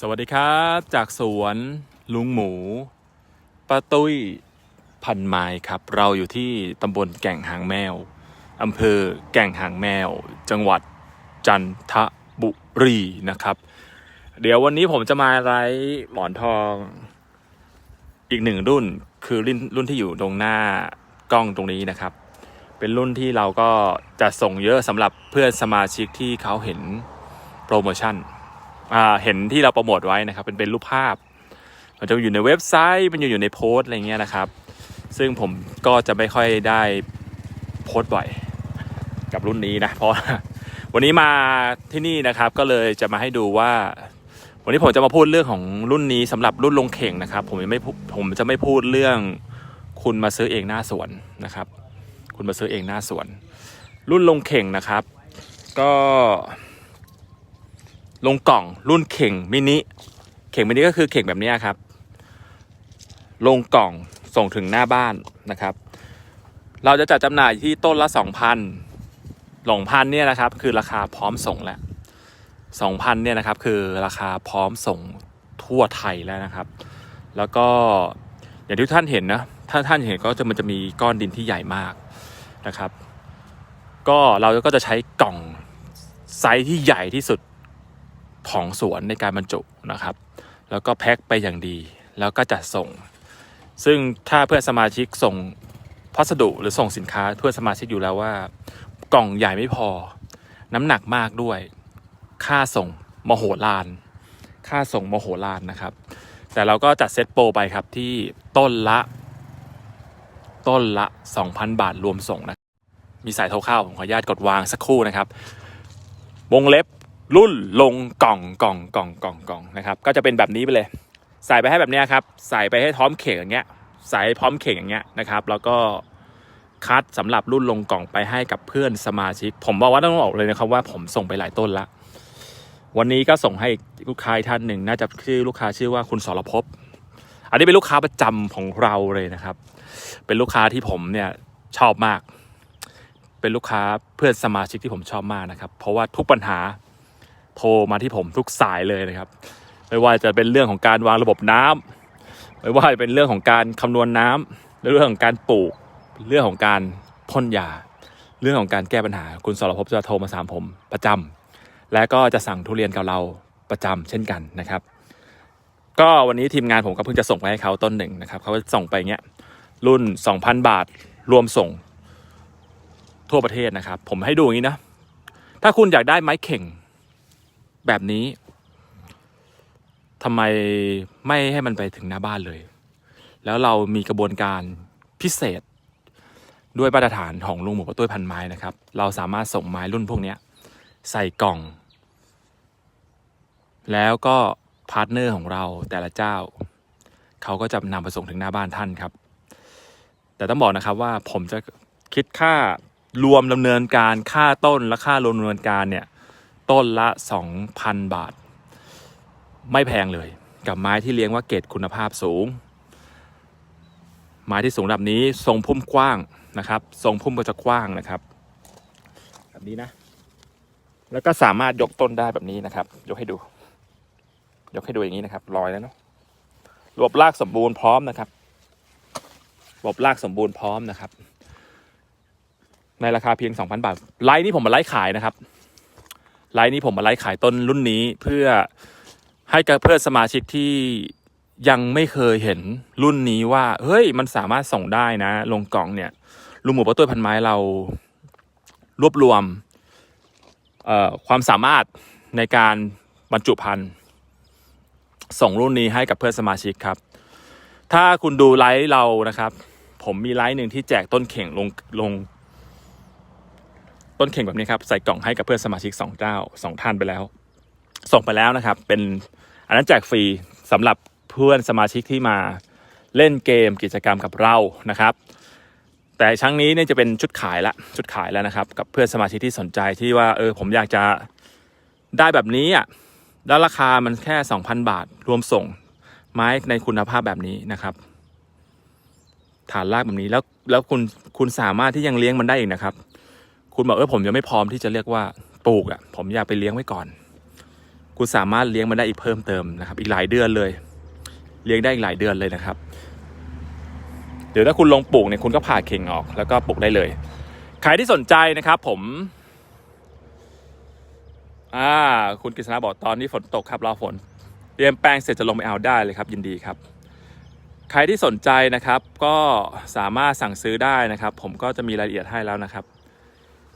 สวัสดีครับ จากสวนลุงหมูป้าตุ้ยพันไม้ครับ เราอยู่ที่ตำบลแก่งหางแมวอำเภอแก่งหางแมว จังหวัดจันทบุรีนะครับ เดี๋ยววันนี้ผมจะมาไลฟ์หมอนทองอีกหนึ่งรุ่นคือรุ่นรุ่นที่อยู่ตรงหน้ากล้องตรงนี้นะครับ เป็นรุ่นที่เราก็จะส่งเยอะสำหรับเพื่อนสมาชิกที่เขาเห็นโปรโมชั่น เห็นที่เราโปรโมทไว้นะครับเป็นเป็นรูปภาพ มันจะอยู่ในเว็บไซต์มันอยู่ในโพสต์อะไรเงี้ยนะครับ ซึ่งผมก็จะไม่ค่อยได้โพสต์บ่อยกับรุ่นนี้นะเพราะวันนี้มาที่นี่นะครับก็เลยจะมาให้ดูว่า วันนี้ผมจะมาพูดเรื่องของรุ่นนี้สำหรับรุ่นลงเข่งนะครับ ผมไม่ผมจะไม่พูดเรื่องคุณมาซื้อเองหน้าสวนนะครับ คุณมาซื้อเองหน้าสวน รุ่นลงเข่งนะครับ ก็ ลงกล่องรุ่นเข่งมินิ เข่งมินิก็คือเข่งแบบนี้ครับ ลงกล่องส่งถึงหน้าบ้านนะครับ เราจะจัดจำหน่ายที่ต้นละสองพันหลงพันเนี่ยนะครับ คือราคาพร้อมส่งแล้วสองพันเนี่ยนะครับ คือราคาพร้อมส่งทั่วไทยแล้วนะครับ แล้วก็อย่างที่ท่านเห็นนะ ถ้าท่านเห็นก็จะมันจะมีก้อนดินที่ใหญ่มากนะครับ ก็เราก็จะใช้กล่องไซส์ที่ใหญ่ที่สุด ของสวนในการบรรจุนะครับ แล้วก็แพ็คไปอย่างดี แล้วก็จัดส่ง ซึ่งถ้าเพื่อนสมาชิกส่งพัสดุหรือส่งสินค้าเพื่อนสมาชิกอยู่แล้วว่า กล่องใหญ่ไม่พอ น้ำหนักมากด้วย ค่าส่งมโหฬารค่าส่งมโหฬารนะครับ แต่เราก็จัดเซตโปรไปครับที่ต้นละ ต้นละ 2,000 บาทรวมส่งนะมีสายโทรเข้าผมขออนุญาตกดวางสักครู่นะครับ วงเล็บ รุ่นลงกล่องกล่องกล่องกล่องกล่องนะครับก็จะเป็นแบบนี้ไปเลย ใส่ไปให้แบบนี้ครับใส่ไปให้พร้อมเข่งอย่างเงี้ยใส่ใพร้อมเข่งอย่างเงี้ยนะครับ แล้วก็คัดสำหรับรุ่นลงกล่องไปให้กับเพื่อนสมาชิก ผมบอกว่าต้องบอกเลยนะครับว่าผมส่งไปหลายต้นละ วันนี้ก็ส่งให้ลูกค้าท่านหนึ่งน่าจะชื่อลูกค้าชื่อว่าคุณสรภพอันนี้เป็นลูกค้าประจำของเราเลยนะครับ เป็นลูกค้าที่ผมเนี่ยชอบมาก เป็นลูกค้าเพื่อนสมาชิกที่ผมชอบมากนะครับ เพราะว่าทุกปัญหา โทรมาที่ผมทุกสายเลยนะครับ ไม่ว่าจะเป็นเรื่องของการวางระบบน้ำไม่ว่าจะเป็นเรื่องของการคำนวณน้ำเรื่องของการปลูกเรื่องของการพ่นยา เรื่องของการแก้ปัญหา คุณสรพจะโทรมาสามผมประจำและก็จะสั่งทุเรียนกับเราประจำเช่นกันนะครับ ก็วันนี้ทีมงานผมก็เพิ่งจะส่งไปให้เขาต้นหนึ่งนะครับเขาก็ส่งไปเงี้ยรุ่น 2,000 บาทรวมส่งทั่วประเทศนะครับ ผมให้ดูอย่างนี้นะ ถ้าคุณอยากได้ไม้เข่ง แบบนี้ทำไมไม่ให้มันไปถึงหน้าบ้านเลย แล้วเรามีกระบวนการพิเศษด้วยมาตรฐานของลุงหมูปะตุ้ยพันไม้นะครับ เราสามารถส่งไม้รุ่นพวกนี้ใส่กล่อง แล้วก็พาร์ทเนอร์ของเราแต่ละเจ้า เขาก็จะนำไปส่งถึงหน้าบ้านท่านครับ แต่ต้องบอกนะครับว่าผมจะคิดค่ารวมดำเนินการค่าต้นและค่ารวมดำเนินการเนี่ย ต้นละ 2,000 บาท ไม่แพงเลยกับไม้ที่เลี้ยงว่าเกรดคุณภาพสูง ไม้ที่สูงแบบนี้ทรงพุ่มกว้างนะครับ ทรงพุ่มก็จะกว้างนะครับ แบบนี้นะ แล้วก็สามารถยกต้นได้แบบนี้นะครับ ยกให้ดู ยกให้ดูอย่างนี้นะครับลอยแล้วเนาะระบรากสมบูรณ์พร้อมนะครับระบบรากสมบูรณ์พร้อมนะครับ ในราคาเพียง 2,000 บาทไลน์นี้ผมมาไลฟ์ขายนะครับ ไลน์นี้ผมมาไลฟ์ขายต้นรุ่นนี้เพื่อให้กับเพื่อนสมาชิกที่ยังไม่เคยเห็นรุ่นนี้ว่า เฮ้ยมันสามารถส่งได้นะ ลงกล่องเนี่ยลุงหมูปะตุ้ยพันไม้เรารวบรวมความสามารถในการบรรจุภัณฑ์ส่งรุ่นนี้ให้กับเพื่อนสมาชิกครับ ถ้าคุณดูไลฟ์เรานะครับ ผมมีไลฟ์หนึ่งที่แจกต้นเข่งลงลง ต้นเข่งแบบนี้ครับใส่กล่องให้กับเพื่อนสมาชิกสองเจ้าสองท่านไปแล้ว ส่งไปแล้วนะครับ เป็นอันนั้นแจกฟรีสำหรับเพื่อนสมาชิกที่มาเล่นเกมกิจกรรมกับเรานะครับ แต่ครั้งนี้เนี่ยจะเป็นชุดขายละชุดขายแล้วนะครับ กับเพื่อนสมาชิกที่สนใจที่ว่าเออผมอยากจะได้แบบนี้อะแล้วราคามันแค่ 2,000 บาท รวมส่งไม้ในคุณภาพแบบนี้นะครับ ฐานรากแบบนี้แล้วแล้วคุณคุณสามารถที่ยังเลี้ยงมันได้อีกนะครับ คุณบอกเออผมยังไม่พร้อมที่จะเรียกว่าปลูกอะ ผมอยากไปเลี้ยงไว้ก่อน คุณสามารถเลี้ยงมันได้อีกเพิ่มเติมนะครับ อีกหลายเดือนเลย เลี้ยงได้อีกหลายเดือนเลยนะครับ เดี๋ยวถ้าคุณลงปลูกเนี่ยคุณก็ผ่าเข่งออก แล้วก็ปลูกได้เลย ใครที่สนใจนะครับผมอ่าคุณกฤษณะบอกตอนนี้ฝนตกครับรอฝนเตรียมแปลงเสร็จจะลงไปเอาได้เลยครับยินดีครับ ใครที่สนใจนะครับ ก็สามารถสั่งซื้อได้นะครับ ผมก็จะมีรายละเอียดให้แล้วนะครับ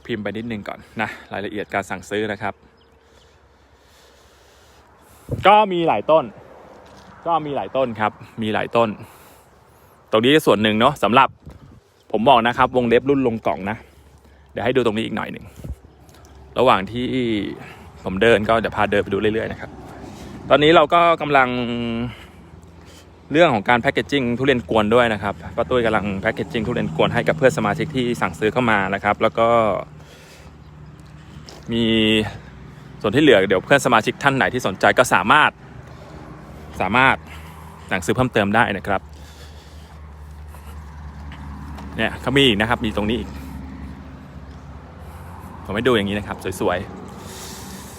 พิมพ์ไปนิดนึงก่อนนะรายละเอียดการสั่งซื้อนะครับ ก็มีหลายต้น ก็มีหลายต้นครับ มีหลายต้น ตรงนี้ส่วนหนึ่งเนาะสำหรับผมบอกนะครับ วงเล็บรุ่นลงกล่องนะ เดี๋ยวให้ดูตรงนี้อีกหน่อยหนึ่งระหว่างที่ผมเดินก็เดี๋ยวพาเดินไปดูเรื่อยๆนะครับ ตอนนี้เราก็กำลัง เรื่องของการแพคเกจจิ้งทุเรียนกวนด้วยนะครับป้าตุ้ยกำลังแพคเกจจิ้งทุเรียนกวนให้กับเพื่อนสมาชิกที่สั่งซื้อเข้ามานะครับ แล้วก็ มีส่วนที่เหลือเดี๋ยวเพื่อนสมาชิกท่านไหนที่สนใจก็สามารถสามารถสั่งซื้อเพิ่มเติมได้นะครับเนี่ยเขามีอีกนะครับ มีตรงนี้อีกผมให้ดูอย่างนี้นะครับ สวย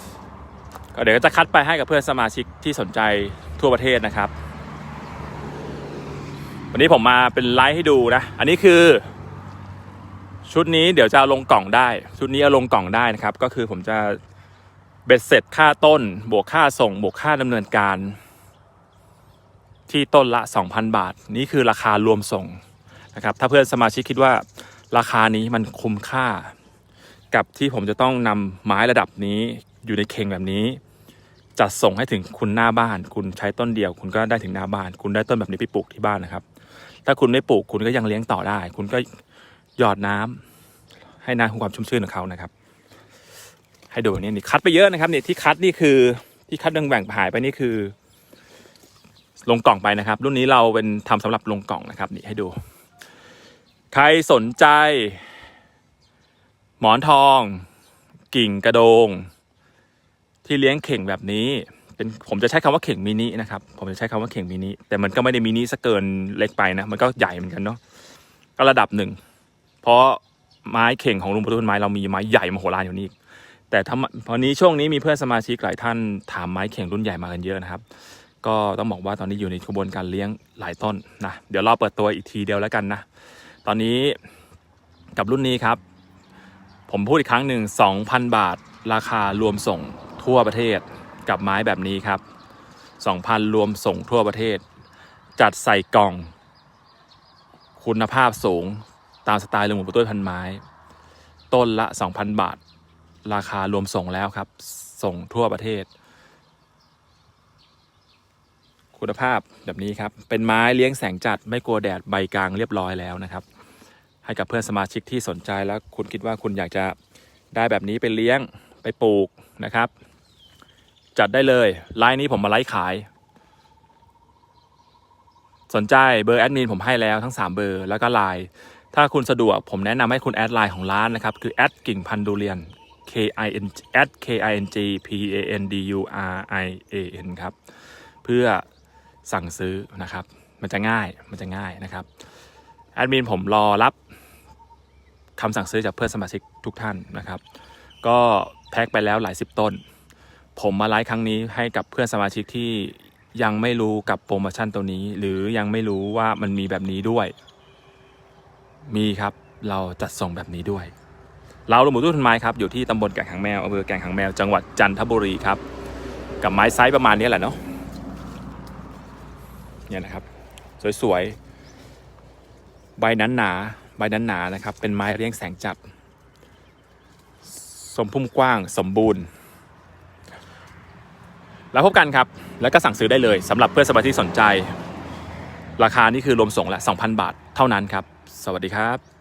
ๆก็เดี๋ยวก็จะคัดไปให้กับเพื่อนสมาชิกที่สนใจทั่วประเทศนะครับ วันนี้ผมมาเป็นไลฟ์ให้ดูนะ อันนี้คือ ชุดนี้เดี๋ยวจะเอาลงกล่องได้ ชุดนี้เอาลงกล่องได้นะครับ ก็คือผมจะเบ็ดเสร็จค่าต้น บวกค่าส่ง บวกค่าดำเนินการ ที่ต้นละ 2,000 บาท นี่คือราคารวมส่งนะครับ ถ้าเพื่อนสมาชิกคิดว่าราคานี้มันคุ้มค่า กับที่ผมจะต้องนำไม้ระดับนี้อยู่ในเข่งแบบนี้จัดส่งให้ถึงคุณหน้าบ้าน คุณใช้ต้นเดียว คุณก็ได้ถึงหน้าบ้าน คุณได้ต้นแบบนี้ไปปลูกที่บ้านนะครับ ถ้าคุณไม่ปลูกคุณก็ยังเลี้ยงต่อได้ คุณก็หยอดน้ำให้น้ำของความชุ่มชื่นของเขานะครับ ให้ดูนี่นี่คัดไปเยอะนะครับเนี่ยที่คัดนี่คือที่คัดแบ่งหายไปนี่คือ ลงกล่องไปนะครับ รุ่นนี้เราเป็นทำสำหรับลงกล่องนะครับ นี่ให้ดู ใครสนใจ หมอนทอง กิ่งกระโดง ที่เลี้ยงเข่งแบบนี้ เป็นผมจะใช้คำว่าเข่งมินินะครับผมจะใช้คำว่าเข่งมินิแต่มันก็ไม่ได้มินิซะเกินเล็กไปนะมันก็ใหญ่เหมือนกันเนาะก็ระดับหนึ่งเพราะไม้เข่งของลุงประตูต้นไม้เรามีไม้ใหญ่มโหฬารอยู่นี่แต่ถ้าพอนี้ช่วงนี้มีเพื่อนสมาชิกหลายท่านถามไม้เข่งรุ่นใหญ่มากันเยอะนะครับ ก็ต้องบอกว่าตอนนี้อยู่ในกระบวนการเลี้ยงหลายต้นนะเดี๋ยวเรอเปิดตัวอีกทีเดียวแล้วกันนะตอนนี้กับรุ่นนี้ครับ ผมพูดอีกครั้งหนึ่ง2,000 บาท ราคารวมส่งทั่วประเทศ กับไม้แบบนี้ครับ 2,000 รวมส่งทั่วประเทศ จัดใส่กล่อง คุณภาพสูงตามสไตล์ลุงหมูตุ้ยพันไม้ ต้นละ 2,000 บาท ราคารวมส่งแล้วครับ ส่งทั่วประเทศ คุณภาพแบบนี้ครับ เป็นไม้เลี้ยงแสงจัดไม่กลัวแดดใบกลางเรียบร้อยแล้วนะครับให้กับเพื่อนสมาชิกที่สนใจแล้วคุณคิดว่าคุณอยากจะได้แบบนี้ไปเลี้ยงไปปลูกนะครับ จัดได้เลยไลน์นี้ผมมาไลฟ์ขาย สนใจเบอร์แอดมินผมให้แล้วทั้ง 3 เบอร์แล้วก็ไลน์ถ้าคุณสะดวกผมแนะนำให้คุณแอดไลน์ของร้านนะครับ คือแอดกิ่งพันดูเรียน K I N at K I N G P A N D U R I A N ครับ เพื่อสั่งซื้อนะครับ มันจะง่ายมันจะง่ายนะครับแอดมินผมรอรับคำสั่งซื้อจากเพื่อนสมาชิกทุกท่านนะครับ ก็แพ็คไปแล้วหลายสิบต้น ผมมาไลฟ์ครั้งนี้ให้กับเพื่อนสมาชิกที่ยังไม่รู้กับโปรโมชั่นตัวนี้ หรือยังไม่รู้ว่ามันมีแบบนี้ด้วย มีครับเราจัดส่งแบบนี้ด้วย เราลงหมูตู้ทันไม้ครับอยู่ที่ตำบลแก่งหางแมวอำเภอแก่งหางแมวจังหวัดจันทบุรีครับ กับไม้ไซส์ประมาณนี้แหละเนาะเนี่ยนะครับ สวยๆ ใบนั้นหนาๆใบนั้นหนาๆนะครับ เป็นไม้เรียงแสงจัด สมพุ่มกว้างสมบูรณ์ แล้วพบกันครับ แล้วก็สั่งซื้อได้เลยสำหรับเพื่อนสมาชิกสนใจ ราคานี่คือรวมส่งละ2,000 บาทเท่านั้นครับ สวัสดีครับ